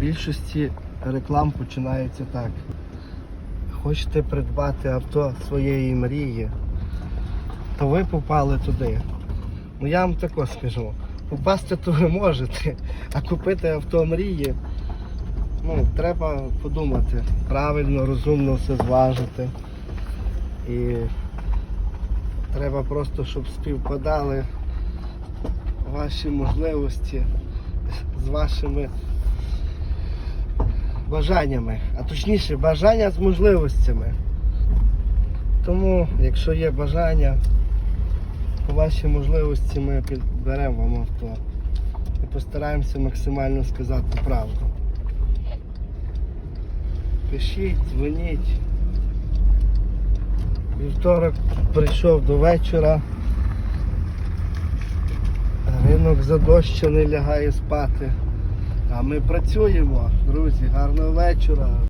більшості реклам починається так. Хочете придбати авто своєї мрії, то ви попали туди. Ну я вам тако скажу. Попасти то ви можете, а купити авто мрії, ну, треба подумати, правильно, розумно все зважити. І треба просто, щоб співпадали ваші можливості з вашими бажаннями, а точніше бажання з можливостями. Тому, якщо є бажання, по ваші можливості ми підберемо вам авто і постараємося максимально сказати правду. Пишіть, дзвоніть. Вівторок прийшов до вечора. Ринок задощений лягає спати. А ми працюємо, друзі. Гарного вечора.